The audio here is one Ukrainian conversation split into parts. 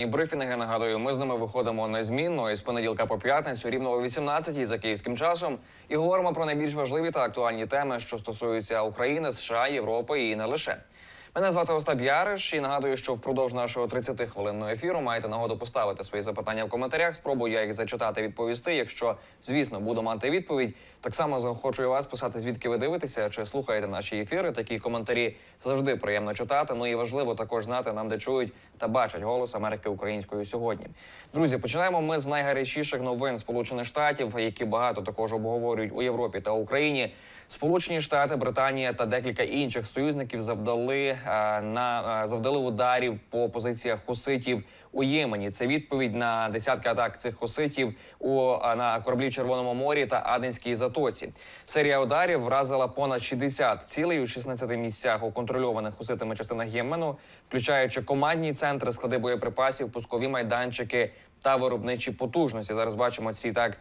І брифінги нагадую, ми з ними виходимо незмінно із понеділка по п'ятницю, рівно о 18 за київським часом, і говоримо про найбільш важливі та актуальні теми, що стосуються України, США, Європи і не лише. Мене звати Остап Яриш і нагадую, що впродовж нашого 30-хвилинного ефіру маєте нагоду поставити свої запитання в коментарях. Спробую я їх зачитати, відповісти. Якщо, звісно, буду мати відповідь. Так само захочу вас писати, звідки ви дивитеся чи слухаєте наші ефіри. Такі коментарі завжди приємно читати. Ну і важливо також знати нам, де чують та бачать голос Америки українською сьогодні. Друзі, починаємо ми з найгарячіших новин Сполучених Штатів, які багато також обговорюють у Європі та Україні. Сполучені Штати, Британія та декілька інших союзників завдали е, на е, завдали ударів по позиціях хуситів у Ємені. Це відповідь на десятки атак цих хуситів у е, на кораблі в Червоному морі та Аденській затоці. Серія ударів вразила понад 60 цілей у 16 місцях у контрольованих хуситами частинах Ємену, включаючи командні центри, склади боєприпасів, пускові майданчики та виробничі потужності. Зараз бачимо ці так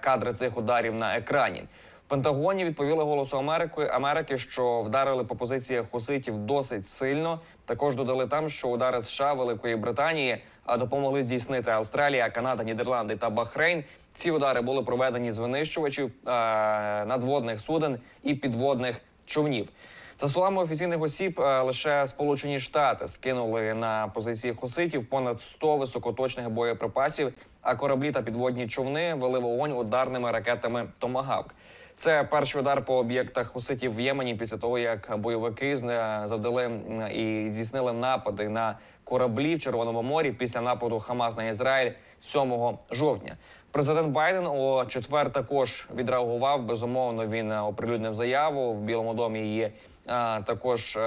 кадри цих ударів на екрані. Пентагоні відповіли голосу Америки Америки, що вдарили по позиціях хуситів досить сильно. Також додали там, що удари США, Великої Британії допомогли здійснити Австралія, Канада, Нідерланди та Бахрейн. Ці удари були проведені з винищувачів е, надводних суден і підводних човнів. За словами офіційних осіб, е, лише Сполучені Штати скинули на позиції хуситів понад 100 високоточних боєприпасів, а кораблі та підводні човни вели вогонь ударними ракетами Томагавк. Це перший удар по об'єктах хуситів в Ємені після того, як бойовики завдали і здійснили напади на кораблі в Червоному морі після нападу Хамас на Ізраїль 7 жовтня. Президент Байден у четвер також відреагував. Безумовно, він оприлюднив заяву в Білому домі. Її е, також е,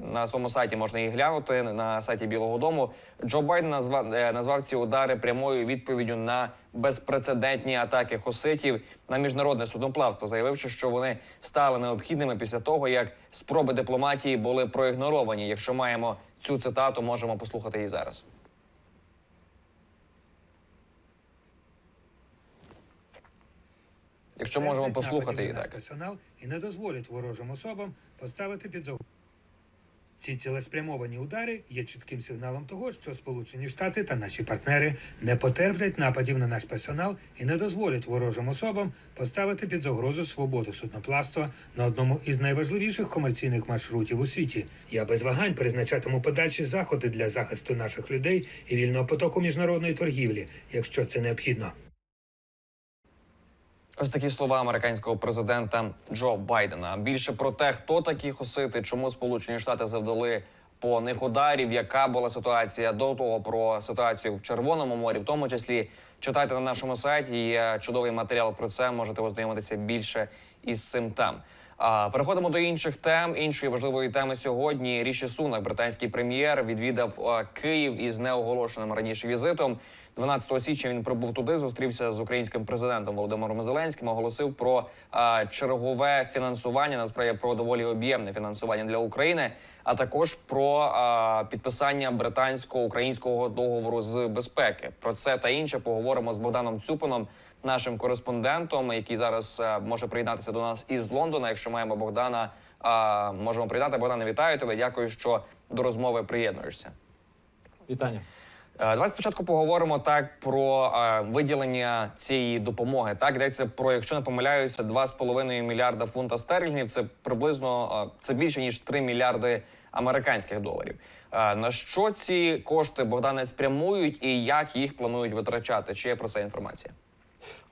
на своєму сайті можна її глянути на сайті Білого Дому. Джо Байден назвав, е, назвав ці удари прямою відповіддю на безпрецедентні атаки хуситів на міжнародне судноплавство, заявивши, що вони стали необхідними після того, як спроби дипломатії були проігноровані. Якщо маємо цю цитату, можемо послухати її зараз. Якщо можемо послухати її так. персонал і не дозволять ворожим особам поставити під загрозу. Ці цілеспрямовані удари є чітким сигналом того, що Сполучені Штати та наші партнери не потерплять нападів на наш персонал і не дозволять ворожим особам поставити під загрозу свободу судноплавства на одному із найважливіших комерційних маршрутів у світі. Я без вагань призначатиму подальші заходи для захисту наших людей і вільного потоку міжнародної торгівлі, якщо це необхідно. Ось такі слова американського президента Джо Байдена. Більше про те, хто такі хусити, чому Сполучені Штати завдали по них ударів, яка була ситуація до того про ситуацію в Червоному морі, в тому числі читайте на нашому сайті. Є чудовий матеріал про це. Можете ознайомитися більше із цим там. Переходимо до інших тем. Іншої важливої теми сьогодні. Ріші Сунак, британський прем'єр, відвідав Київ із неоголошеним раніше візитом. 12 січня він прибув туди, зустрівся з українським президентом Володимиром Зеленським. Оголосив про а, чергове фінансування, насправді про доволі об'ємне фінансування для України, а також про а, підписання британсько-українського договору з безпеки. Про це та інше поговоримо з Богданом Цюпином, нашим кореспондентом, який зараз а, може приєднатися до нас із Лондона. Якщо маємо Богдана, а, можемо приєднати. Богдане, вітаю тебе. Дякую, що до розмови приєднуєшся. Вітання. Е, Давай спочатку поговоримо так про е, виділення цієї допомоги. Так йдеться про, якщо не помиляюся, 2,5 мільярда фунта стерлінгів. Це приблизно е, це більше ніж 3 мільярди американських доларів. Е, на що ці кошти Богдане спрямують і як їх планують витрачати? Чи є про це інформація?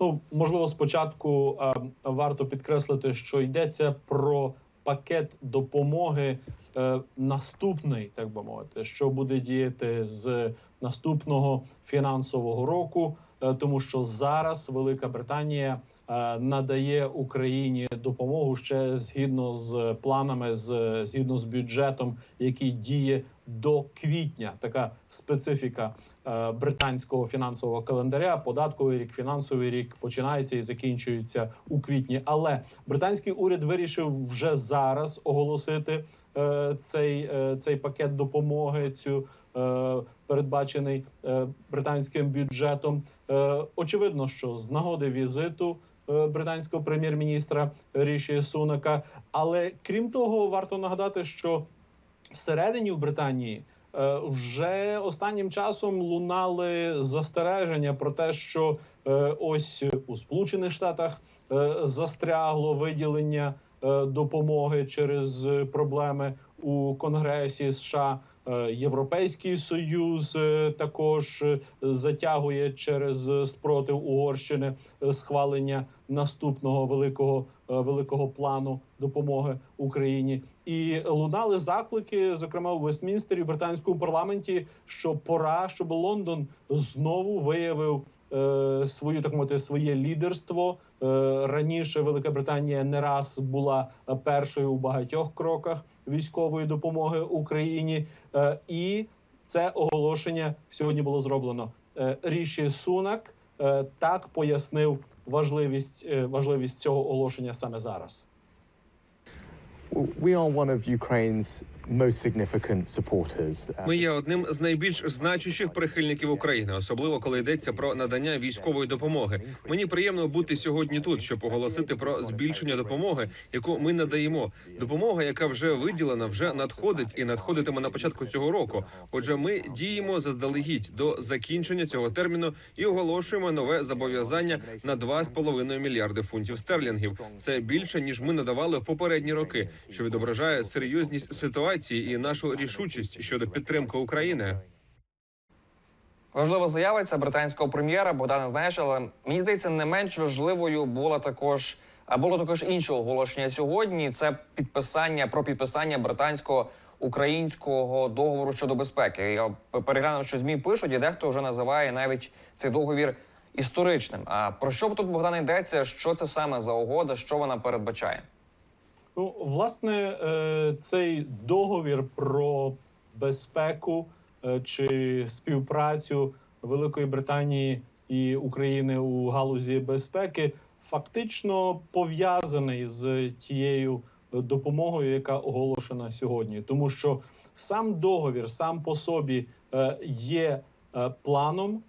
Ну можливо, спочатку е, варто підкреслити, що йдеться про пакет допомоги е, наступний, так би мовити, що буде діяти з наступного фінансового року, е, тому що зараз Велика Британія е, надає Україні допомогу ще згідно з планами, з згідно з бюджетом, який діє до квітня. Така специфіка е, британського фінансового календаря. Податковий рік, фінансовий рік починається і закінчується у квітні. Але британський уряд вирішив вже зараз оголосити е, цей, е, цей пакет допомоги. Цю е, передбачений е, британським бюджетом. Е, очевидно, що з нагоди візиту. е, Британського прем'єр-міністра Ріші Сунака, але крім того, варто нагадати, що всередині в Британії Е, Вже останнім часом лунали застереження про те, що е, ось у Сполучених Штатах е, застрягло виділення допомоги через проблеми у Конгресі США. Е, Європейський союз е, також е, затягує через спротив Угорщини схвалення наступного великого великого плану допомоги Україні. І лунали заклики, зокрема у Вестмінстері, в британському парламенті, що пора, щоб Лондон знову виявив. Свою так мовити своє лідерство Е, раніше Велика Британія не раз була першою у багатьох кроках військової допомоги Україні, Е, і це оголошення сьогодні було зроблено. Е, Ріші Сунак так пояснив важливість важливість цього оголошення саме зараз. We are one of Ukraine's Uh, Ми є одним з найбільш значущих прихильників України, особливо коли йдеться про надання військової допомоги. Мені приємно бути сьогодні тут, щоб оголосити про збільшення допомоги, яку ми надаємо. Допомога, яка вже виділена, вже надходить і надходитиме на початку цього року. Отже, ми діємо заздалегідь до закінчення цього терміну і оголошуємо нове зобов'язання на 2,5 мільярди фунтів стерлінгів. Це більше ніж ми надавали в попередні роки, що відображає серйозність ситуації і нашу рішучість щодо підтримки України. Важлива заява ця британського прем'єра Богдана знаєш, але мені здається, не менш важливою була також а було також інше оголошення сьогодні. Це підписання про підписання британського українського договору щодо безпеки. Я переглянув, що змі пишуть, і дехто вже називає навіть цей договір історичним. А про що тут Богдан йдеться? Що це саме за угода? Що вона передбачає? Ну, власне, е, цей договір про безпеку е, чи співпрацю Великої Британії і України у галузі безпеки фактично пов'язаний з тією допомогою, яка оголошена сьогодні, тому що сам договір сам по собі е, є планом.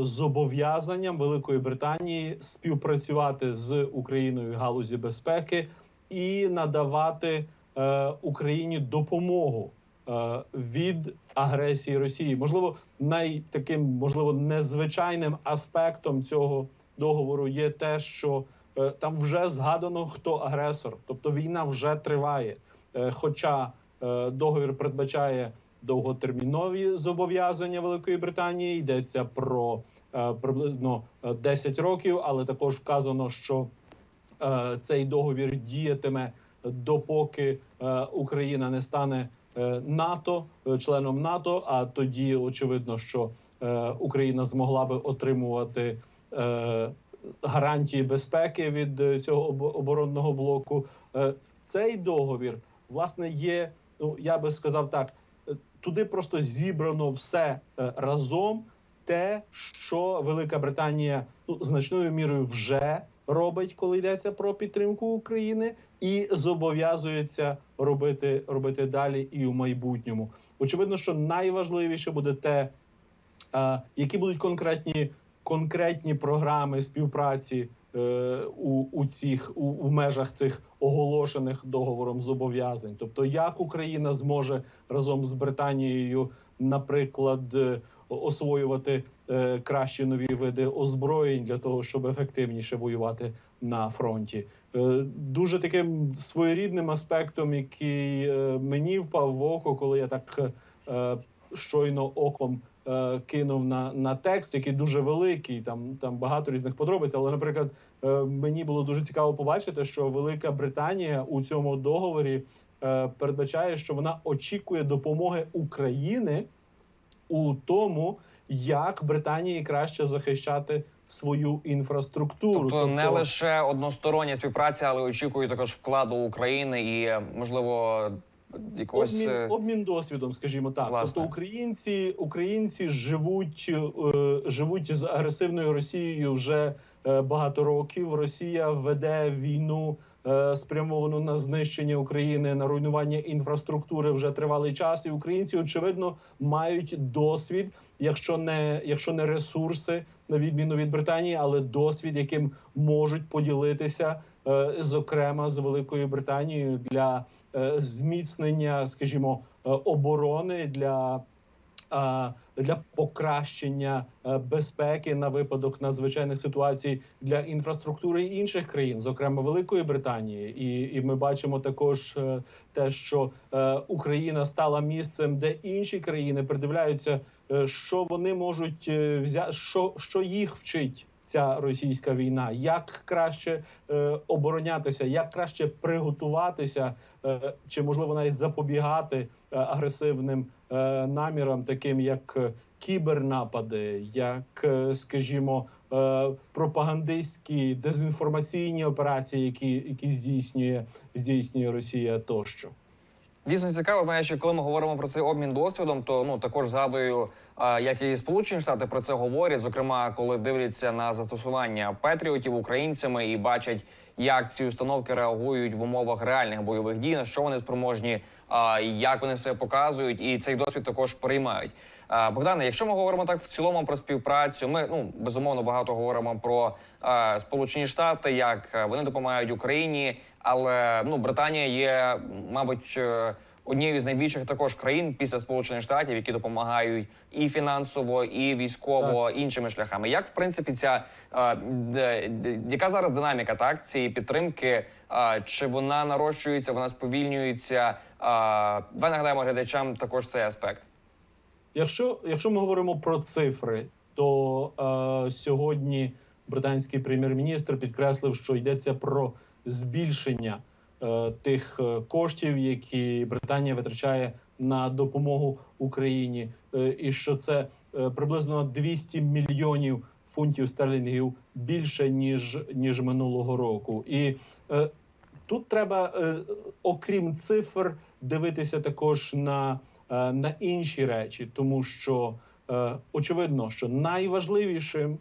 Зобов'язанням Великої Британії співпрацювати з Україною в галузі безпеки і надавати е, Україні допомогу е, від агресії Росії. Можливо, найтаким можливо незвичайним аспектом цього договору є те, що е, там вже згадано хто агресор, тобто війна вже триває. Е, хоча е, договір передбачає довготермінові зобов'язання Великої Британії, йдеться про е, приблизно е, 10 років, але також вказано, що е, цей договір діятиме допоки е, Україна не стане е, НАТО е, членом НАТО. А тоді очевидно, що е, Україна змогла би отримувати е, гарантії безпеки від е, цього оборонного блоку. Е, Цей договір власне є. Ну я би сказав так: е, туди просто зібрано все е, разом. Те, що Велика Британія ну значною мірою вже робить, коли йдеться про підтримку України, і зобов'язується робити, робити далі і у майбутньому. Очевидно, що найважливіше буде те, які будуть конкретні конкретні програми співпраці е, у, у цих у, в межах цих оголошених договором зобов'язань. Тобто, як Україна зможе разом з Британією, наприклад, е, освоювати кращі нові види озброєнь для того, щоб ефективніше воювати на фронті. Е, дуже таким своєрідним аспектом, який е, мені впав в око, коли я так е, щойно оком е, кинув на, на текст, який дуже великий. Там там багато різних подробиць. Але, наприклад, е, мені було дуже цікаво побачити, що Велика Британія у цьому договорі е, передбачає, що вона очікує допомоги України у тому, як Британії краще захищати свою інфраструктуру. Тобто не лише одностороння співпраця, але очікую також вкладу України і можливо якогось обмін, е, обмін досвідом, скажімо так. Власне. Тобто українці, українці живуть, е, живуть з агресивною Росією вже е, багато років. Росія веде війну спрямовану на знищення України, на руйнування інфраструктури вже тривалий час. І українці, очевидно, мають досвід, якщо не якщо не ресурси, на відміну від Британії, але досвід, яким можуть поділитися, е, зокрема з Великою Британією для е, зміцнення, скажімо, е, оборони для для покращення е, безпеки на випадок надзвичайних ситуацій для інфраструктури інших країн, зокрема Великої Британії, і, і ми бачимо також е, те, що е, Україна стала місцем, де інші країни придивляються, е, що вони можуть взяти, що, що їх вчить. Ця російська війна, як краще е, оборонятися, як краще приготуватися, е, чи можливо навіть запобігати е, агресивним е, намірам, таким як е, кібернапади, як, е, скажімо, е, пропагандистські дезінформаційні операції, які, які здійснює здійснює Росія, тощо. Дійсно цікаво, знаєш, коли ми говоримо про цей обмін досвідом, то ну також згадую, як і Сполучені Штати про це говорять. Зокрема, коли дивляться на застосування патріотів українцями і бачать, як ці установки реагують в умовах реальних бойових дій, на що вони спроможні, як вони себе показують, і цей досвід також приймають. Богдане, якщо ми говоримо так в цілому про співпрацю, ми ну безумовно багато говоримо про Сполучені Штати, як е, вони допомагають Україні, але ну Британія є, мабуть. Однією з найбільших також країн після Сполучених Штатів, які допомагають і фінансово, і військово іншими шляхами. Як в принципі ця е, де- де- яка зараз динаміка так цієї підтримки? Е, чи вона нарощується, вона сповільнюється? Е, давай нагадаємо глядачам також цей аспект. Якщо, якщо ми говоримо про цифри, то е, сьогодні британський прем'єр-міністр підкреслив, що йдеться про збільшення тих е, коштів, які Британія витрачає на допомогу Україні, е, і що це е, приблизно 200 мільйонів фунтів стерлінгів більше ніж ніж минулого року. І е, тут треба, е, окрім цифр, дивитися також на, е, на інші речі, тому що е, очевидно, що найважливішим е,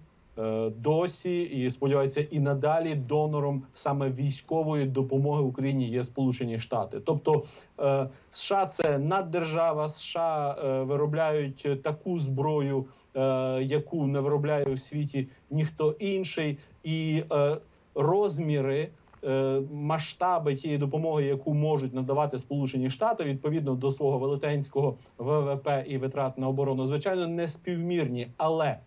досі і сподіваюся, і надалі донором саме військової допомоги Україні є Сполучені Штати. Тобто е, США це наддержава, США е, виробляють таку зброю, е, яку не виробляє у світі ніхто інший, і е, розміри. е, Масштаби тієї допомоги, яку можуть надавати Сполучені Штати відповідно до свого велетенського ВВП і витрат на оборону, звичайно, не співмірні, але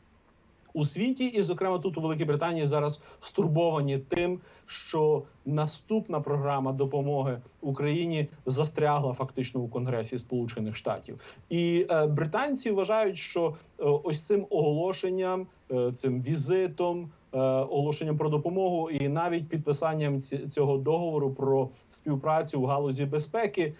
у світі, і зокрема тут у Великій Британії зараз стурбовані тим, що наступна програма допомоги Україні застрягла фактично у Конгресі Сполучених Штатів, і е, британці вважають, що е, ось цим оголошенням, е, цим візитом. е, Оголошенням про допомогу і навіть підписанням цього договору про співпрацю в галузі безпеки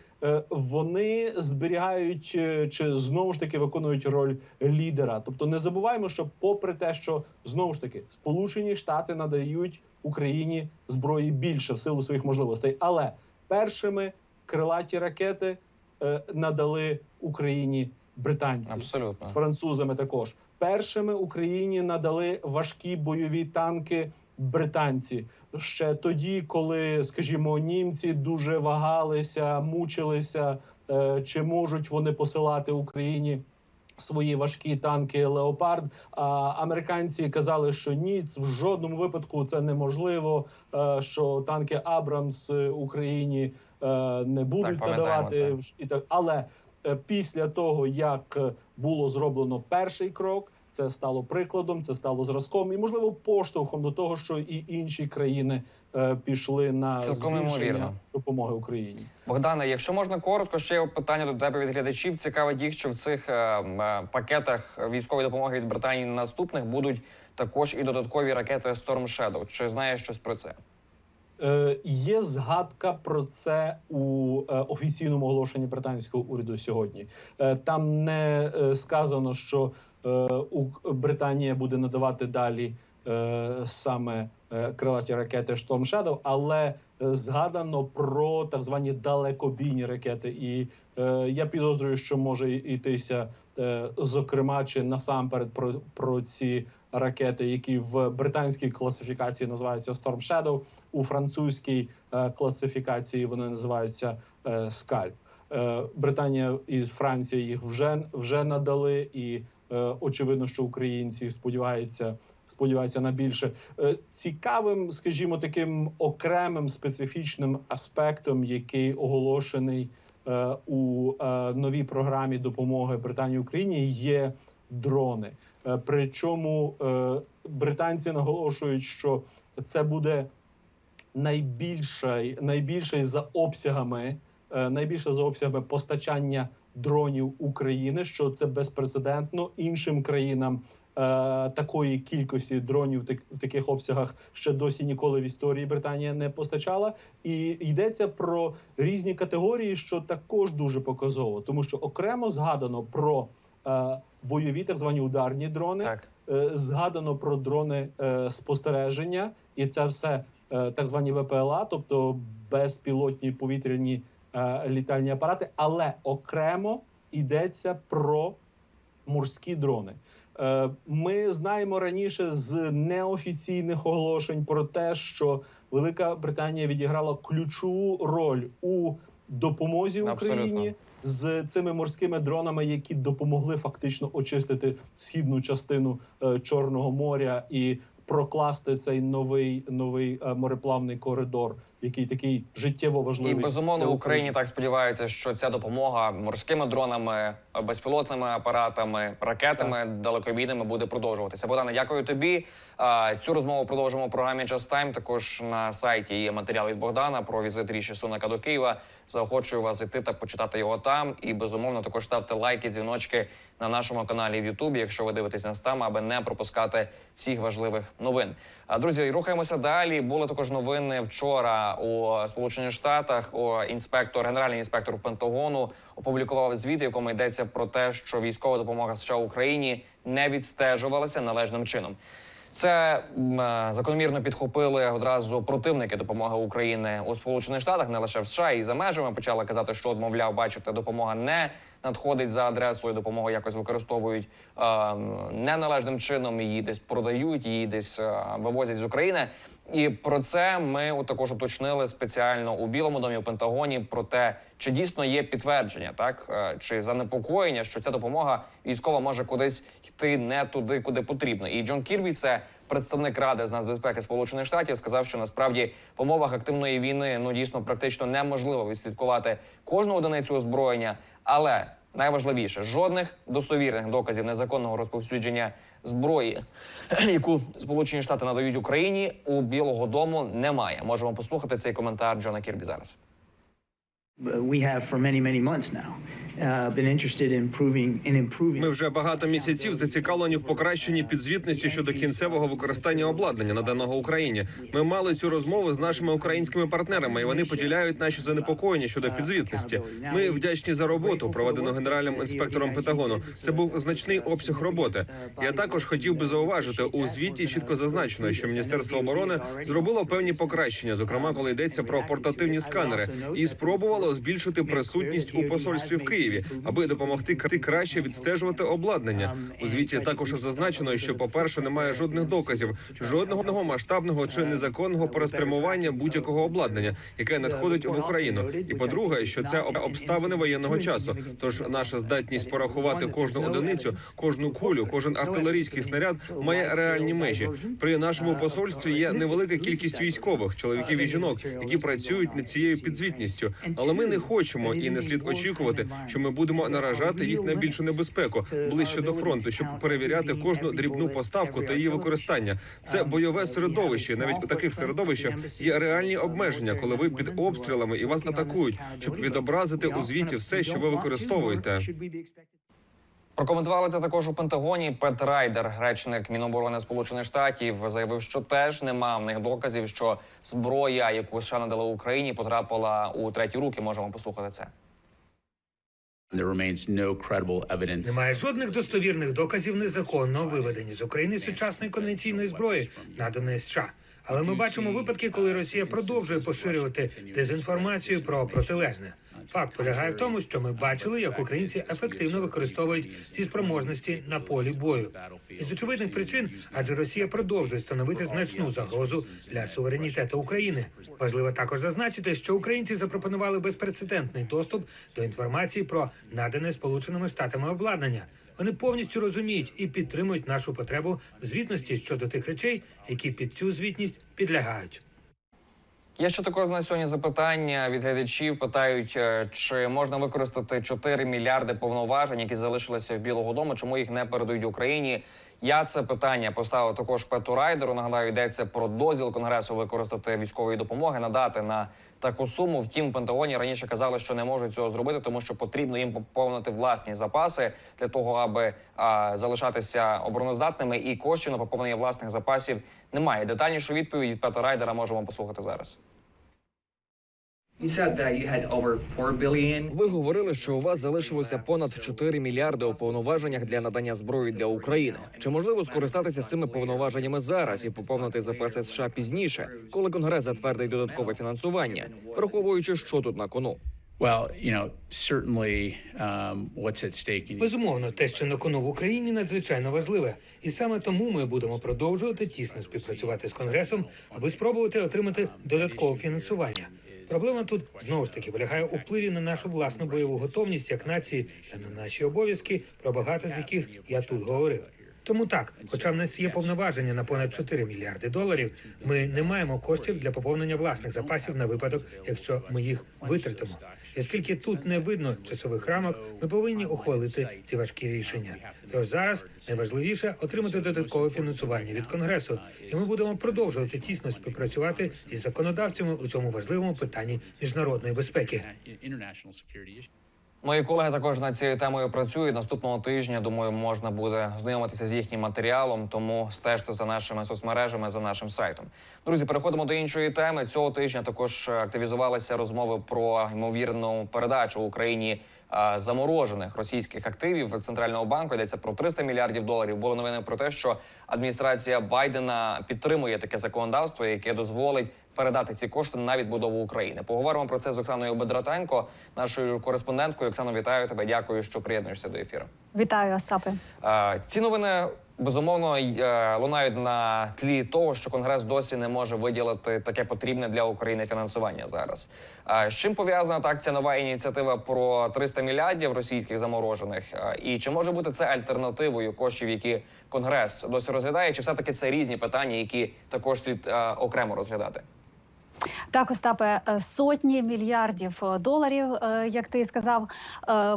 вони зберігають е, чи знову ж таки виконують роль лідера. Тобто не забуваємо, що попри те, що знову ж таки Сполучені Штати надають Україні зброї більше в силу своїх можливостей, але першими крилаті ракети е, надали Україні британці Абсолютно з французами також. Першими Україні надали важкі бойові танки британці ще тоді, коли, скажімо, німці дуже вагалися, мучилися, е, чи можуть вони посилати Україні. Свої важкі танки Леопард. А американці казали, що ні, в жодному випадку це неможливо. е, Що танки Абрамс Україні е, не будуть пам'ятаємо надавати і так. Але після того, як було зроблено перший крок, це стало прикладом, це стало зразком і можливо поштовхом до того, що і інші країни е, пішли на збільшення допомоги Україні. Богдане, якщо можна коротко, ще питання до тебе від глядачів. Цікавить їх, що в цих е, е, пакетах військової допомоги від Британії наступних будуть також і додаткові ракети Storm Shadow. Чи знаєш щось про це? Е, є згадка про це у е, офіційному оголошенні британського уряду сьогодні. Е, там не е, сказано, що Британія буде надавати далі е, саме е, крилаті ракети Storm Shadow, але е, згадано про так звані далекобійні ракети. І е, я підозрюю, що може йтися, е, зокрема, чи насамперед про, про ці ракети, які в британській класифікації називаються Storm Shadow, у французькій е, класифікації вони називаються е. Е, Британія і Франція їх вже вже надали, і е, очевидно, що українці сподіваються. Сподіваються на більше Е, цікавим, скажімо, таким окремим специфічним аспектом, який оголошений е, у е, новій програмі допомоги Британії Україні є дрони. Е, Причому е, британці наголошують, що це буде найбільший, найбільший за обсягами, е, найбільше за обсягами постачання дронів України, що це безпрецедентно іншим країнам. е, Такої кількості дронів в таких обсягах ще досі ніколи в історії Британія не постачала, і йдеться про різні категорії, що також дуже показово, тому що окремо згадано про е, бойові так звані ударні дрони, Так. Е, згадано про дрони е, спостереження, і це все е, так звані ВПЛА, тобто безпілотні повітряні літальні апарати, але окремо йдеться про морські дрони. Е, Ми знаємо раніше з неофіційних оголошень про те, що Велика Британія відіграла ключову роль у допомозі Абсолютно. Україні з цими морськими дронами, які допомогли фактично очистити східну частину е, Чорного моря і прокласти цей новий новий е, мореплавний коридор, який такий життєво І важливий безумовно в Україні так сподіваються, що ця допомога морськими дронами, безпілотними апаратами, ракетами далекобійними буде продовжуватися. Богдане, дякую тобі. Цю розмову продовжимо у програмі Just Time. Також на сайті є матеріал від Богдана про візит Ріші Сунака до Києва. Заохочую вас зайти та почитати його там. І безумовно також ставте лайки, дзвіночки на нашому каналі в Ютубі, якщо ви дивитесь нас там, аби не пропускати всіх важливих новин. А друзі, рухаємося далі. Були також новини вчора у Сполучених Штатах. Інспектор, генеральний інспектор Пентагону опублікував звіт, в якому йдеться про те, що військова допомога США Україні не відстежувалася належним чином. Це е, закономірно підхопили одразу противники допомоги України у Сполучених Штатах, не лише в США і за межами почали казати, що мовляв, бачите, допомога не надходить за адресою, допомогу якось використовують е, неналежним чином. Її десь продають, її десь е, вивозять з України. І про це ми також уточнили спеціально у Білому домі у Пентагоні про те, чи дійсно є підтвердження, так е, чи занепокоєння, що ця допомога військова може кудись йти не туди, куди потрібно. І Джон Кірбі, це представник ради з нацбезпеки Сполучених Штатів, сказав, що насправді в умовах активної війни ну дійсно практично неможливо відслідкувати кожну одиницю озброєння, але Найважливіше жодних достовірних доказів незаконного розповсюдження зброї, яку Сполучені Штати надають Україні у Білого Дому, немає. Можемо послухати цей коментар Джона Кірбі зараз. We have for many, many months now uh. Ми вже багато місяців зацікавлені в покращенні підзвітності щодо кінцевого використання обладнання, наданого Україні. Ми мали цю розмову з нашими українськими партнерами, і вони поділяють наші занепокоєння щодо підзвітності. Ми вдячні за роботу, проведену генеральним інспектором Пентагону. Це був значний обсяг роботи. Я також хотів би зауважити у звіті. Чітко зазначено, що міністерство оборони зробило певні покращення, зокрема, коли йдеться про портативні сканери, і спробувало збільшити присутність у посольстві в Києві, аби допомогти кра- краще відстежувати обладнання. У звіті також зазначено, що, по-перше, немає жодних доказів, жодного масштабного чи незаконного переспрямування будь-якого обладнання, яке надходить в Україну. І по-друге, що це обставини воєнного часу. Тож наша здатність порахувати кожну одиницю, кожну кулю, кожен артилерійський снаряд має реальні межі. При нашому посольстві є невелика кількість військових, чоловіків і жінок, які працюють над цією підзвітністю. Але ми не хочемо і не слід очікувати, що ми будемо наражати їх на більшу небезпеку ближче до фронту, щоб перевіряти кожну дрібну поставку та її використання. Це бойове середовище. Навіть у таких середовищах є реальні обмеження, коли ви під обстрілами і вас атакують, щоб відобразити у звіті все, що ви використовуєте. Прокоментували це також у Пентагоні. Пет Райдер, речник Міноборони Сполучених Штатів, заявив, що теж нема в них доказів, що зброя, яку США надали Україні, потрапила у треті руки. Можемо послухати це. There remains no credible evidence. Немає жодних достовірних доказів незаконного виведення з України сучасної конвенційної зброї, наданої США. Але ми бачимо випадки, коли Росія продовжує поширювати дезінформацію про протилежне. Факт полягає в тому, що ми бачили, як українці ефективно використовують ці спроможності на полі бою. Із очевидних причин, адже Росія продовжує становити значну загрозу для суверенітету України. Важливо також зазначити, що українці запропонували безпрецедентний доступ до інформації про надане Сполученими Штатами обладнання. Вони повністю розуміють і підтримують нашу потребу звітності щодо тих речей, які під цю звітність підлягають. Є ще також на сьогодні запитання від глядачів. Питають, е, чи можна використати 4 мільярди повноважень, які залишилися в Білого Дому, чому їх не передають Україні? Я це питання поставив також Пету Райдеру. Нагадаю, йдеться про дозвіл конгресу використати військової допомоги, надати на таку суму. Втім, в Пентагоні раніше казали, що не можуть цього зробити, тому що потрібно їм поповнити власні запаси для того, аби а, залишатися обороноздатними. І коштів на поповнення власних запасів немає. Детальнішу відповідь від Пета Райдера можемо послухати зараз. Ви говорили, що у вас залишилося понад 4 мільярди у повноваженнях для надання зброї для України. Чи можливо скористатися цими повноваженнями зараз і поповнити запаси США пізніше, коли конгрес затвердить додаткове фінансування, враховуючи, що тут на кону? Um, Безумовно, те, що на кону в Україні, надзвичайно важливе, і саме тому ми будемо продовжувати тісно співпрацювати з конгресом, аби спробувати отримати додаткове фінансування. Проблема тут знову ж таки полягає у впливі на нашу власну бойову готовність як нації та на наші обов'язки, про багато з яких я тут говорив. Тому так, хоча в нас є повноваження на понад 4 мільярди доларів, ми не маємо коштів для поповнення власних запасів на випадок, якщо ми їх витратимо. І оскільки тут не видно часових рамок, ми повинні ухвалити ці важкі рішення. Тож зараз найважливіше отримати додаткове фінансування від конгресу, і ми будемо продовжувати тісно співпрацювати із законодавцями у цьому важливому питанні міжнародної безпеки. Мої колеги також над цією темою працюють. Наступного тижня думаю, можна буде знайомитися з їхнім матеріалом. Тому стежте за нашими соцмережами, за нашим сайтом. Друзі, переходимо до іншої теми. Цього тижня також активізувалися розмови про ймовірну передачу Україні заморожених російських активів центрального банку. Йдеться про 300 мільярдів доларів. Були новини про те, що адміністрація Байдена підтримує таке законодавство, яке дозволить передати ці кошти на відбудову України. Поговоримо про це з Оксаною Бедратенко, нашою кореспонденткою. Оксано, вітаю тебе. Дякую, що приєднуєшся до ефіру. Вітаю, Остапе. Ці новини безумовно е, лунають на тлі того, що Конгрес досі не може виділити таке потрібне для України фінансування зараз. З чим пов'язана так ця нова ініціатива про 300 мільярдів російських заморожених? І чи може бути це альтернативою коштів, які Конгрес досі розглядає? Чи все таки це різні питання, які також слід е, окремо розглядати? Так, Остапе, е, сотні мільярдів е, доларів, е, як ти сказав,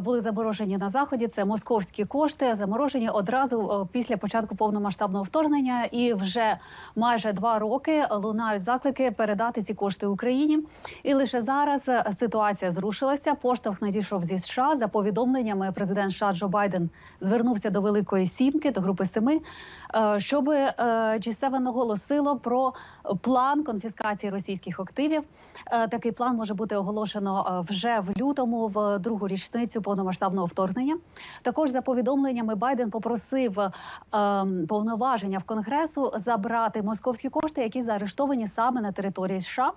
були заморожені на заході. Це московські кошти, заморожені одразу після початку повномасштабного вторгнення. І вже майже два роки лунають заклики передати ці кошти Україні. І лише зараз ситуація зрушилася. Поштовх надійшов зі США за повідомленнями. Президент США Джо Байден звернувся до Великої Сімки, до групи семи, щоб G7 наголосило про план конфіскації російських активів. Е, Такий план може бути оголошено е, вже в лютому, в другу річницю повномасштабного вторгнення. Також за повідомленнями Байден попросив е, повноваження в Конгресу забрати московські кошти, які заарештовані саме на території США.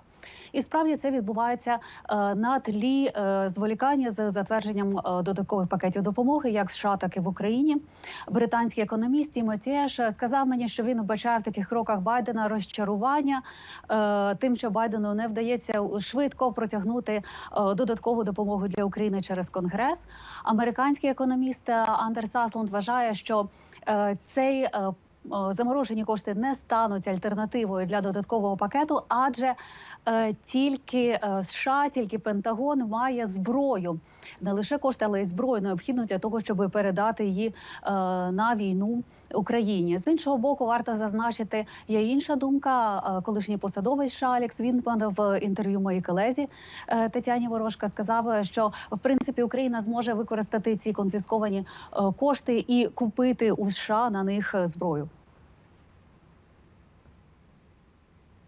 І справді це відбувається е, на тлі е, зволікання з затвердженням е, додаткових пакетів допомоги, як в США, так і в Україні. Британський економіст Тімотєш сказав мені, що він вбачає в таких кроках Байдена розчарування е, тим, що Байдену не вдається швидко протягнути е, додаткову допомогу для України через Конгрес. Американський економіст е, Андер Саслунд вважає, що е, цей е, е, заморожені кошти не стануть альтернативою для додаткового пакету, адже е, тільки е, США, тільки Пентагон має зброю, не лише кошти, але й зброю необхідну для того, щоб передати її е, на війну Україні. З іншого боку, варто зазначити, є інша думка. Е, Колишній посадовець США Алекс в інтерв'ю моїй колезі е, Тетяні Ворожка сказав, що в принципі Україна зможе використати ці конфісковані кошти і купити у США на них зброю.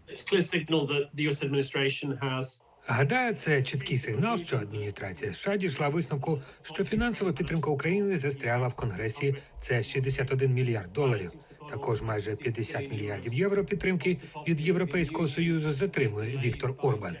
It's clear signal that the US administration has Гадаю, це чіткий сигнал, що адміністрація США дійшла висновку, що фінансова підтримка України застрягла в Конгресі. Це 61 мільярд доларів. Також майже 50 мільярдів євро підтримки від Європейського союзу затримує Віктор Орбан.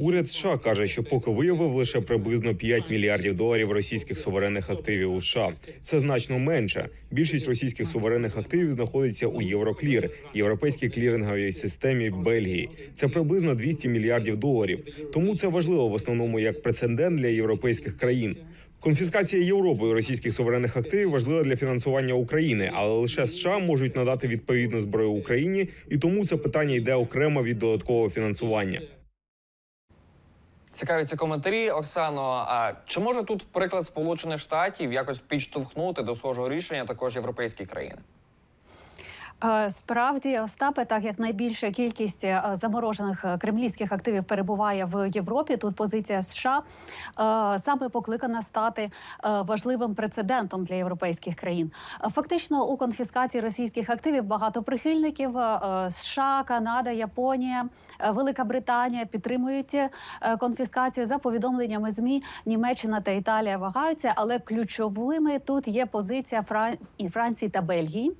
Уряд США каже, що поки виявив лише приблизно 5 мільярдів доларів російських суверенних активів у США. Це значно менше. Більшість російських суверенних активів знаходиться у Євроклір, європейській кліринговій системі Бельгії. Це приблизно 200 мільярдів доларів. Тому це важливо в основному як прецедент для європейських країн. Конфіскація Європою російських суверенних активів важлива для фінансування України, але лише США можуть надати відповідну зброю Україні, і тому це питання йде окремо від додаткового фінансування. Цікаві коментарі, Оксано. А чи може тут приклад Сполучених Штатів якось підштовхнути до схожого рішення також європейські країни? Е, Справді, Остапе, так як найбільша кількість е, заморожених е, кремлівських активів перебуває в Європі, тут позиція США саме покликана стати важливим прецедентом для європейських країн. Фактично, у конфіскації російських активів багато прихильників США, Канада, Японія, Велика Британія підтримують конфіскацію за повідомленнями змі. Німеччина та Італія вагаються, але ключовими тут є позиція Фран... Франції та Бельгії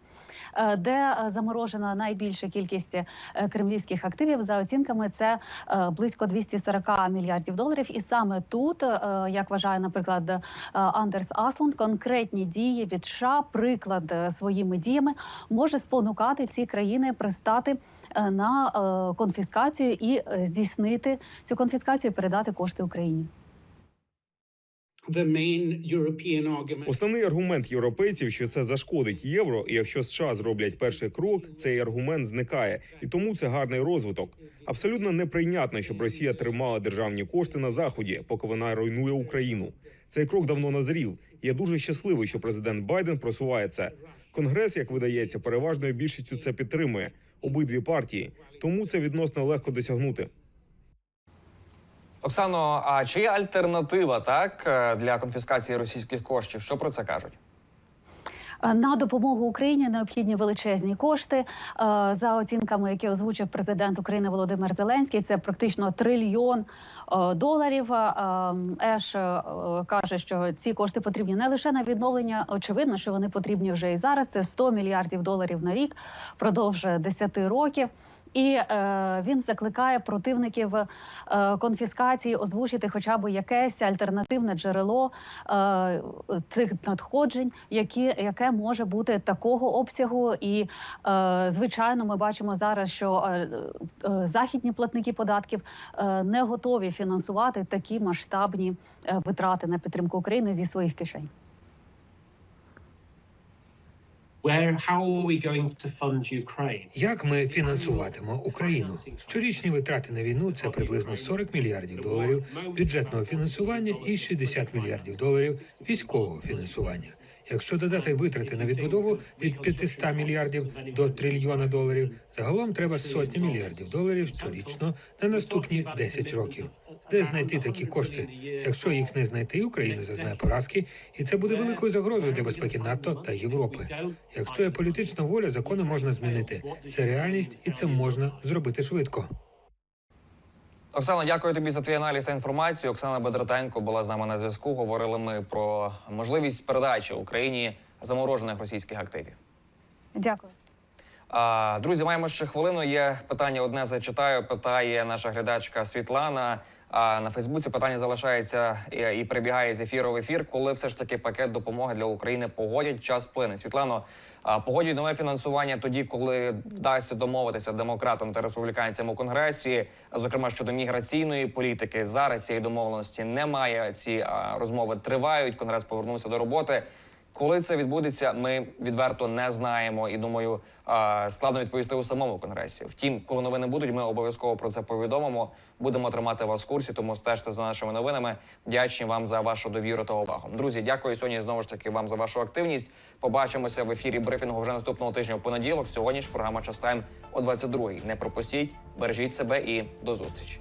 де е, заморожена найбільша кількість е, кремлівських активів. За оцінками, це е, близько 240 мільярдів доларів. І саме тут, е, як вважає, наприклад, е, Андерс Аслунд, конкретні дії від США, приклад е, своїми діями може спонукати ці країни пристати е, на е, конфіскацію і е, здійснити цю конфіскацію, і передати кошти Україні. Основний аргумент європейців, що це зашкодить євро, і якщо США зроблять перший крок, цей аргумент зникає, і тому це гарний розвиток. Абсолютно неприйнятно, щоб Росія тримала державні кошти на заході, поки вона руйнує Україну. Цей крок давно назрів. Я дуже щасливий, що президент Байден просуває це. Конгрес, як видається, переважною більшістю це підтримує обидві партії, тому це відносно легко досягнути. Оксано, а чи є альтернатива так е, для конфіскації російських коштів? Що про це кажуть? Е, На допомогу Україні необхідні величезні кошти. Е, За оцінками, які озвучив президент України Володимир Зеленський, це практично трильйон доларів. Е, Еш каже, що ці кошти потрібні не лише на відновлення. Очевидно, що вони потрібні вже і зараз. Це 100 мільярдів доларів на рік впродовж 10 років. І е, він закликає противників е, конфіскації озвучити хоча б якесь альтернативне джерело е, цих надходжень, які, яке може бути такого обсягу. І е, звичайно, ми бачимо зараз, що е, е, західні платники податків е, не готові фінансувати такі масштабні е, витрати на підтримку України зі своїх кишень. Як ми фінансуватимо Україну? Щорічні витрати на війну це приблизно 40 мільярдів доларів бюджетного фінансування і 60 мільярдів доларів військового фінансування. Якщо додати витрати на відбудову від 500 мільярдів до трильйона доларів, загалом треба сотні мільярдів доларів щорічно на наступні 10 років. Де знайти такі кошти? Якщо їх не знайти, Україна зазнає поразки, і це буде великою загрозою для безпеки НАТО та Європи. Якщо є політична воля, закони можна змінити. Це реальність, і це можна зробити швидко. Оксано, дякую тобі за твій аналіз та інформацію. Оксана Бедратенко була з нами на зв'язку. Говорили ми про можливість передачі Україні заморожених російських активів. Дякую. Друзі, маємо ще хвилину. Є питання одне зачитаю. Питає наша глядачка Світлана. А на Фейсбуці питання залишається і, і перебігає з ефіру в ефір, коли все ж таки пакет допомоги для України погодять час плине. Світлано, погодять нове фінансування тоді, коли вдасться домовитися демократам та республіканцям у конгресі, зокрема щодо міграційної політики. Зараз цієї домовленості немає. Ці розмови тривають. Конгрес повернувся до роботи. Коли це відбудеться, ми відверто не знаємо. І думаю, складно відповісти у самому конгресі. Втім, коли новини будуть, ми обов'язково про це повідомимо. Будемо тримати вас в курсі, тому стежте за нашими новинами. Вдячні вам за вашу довіру та увагу. Друзі, дякую сьогодні знову ж таки вам за вашу активність. Побачимося в ефірі брифінгу вже наступного тижня в понеділок. Сьогодні ж програма «Час Тайм» о 22-й. Не пропустіть, бережіть себе і до зустрічі.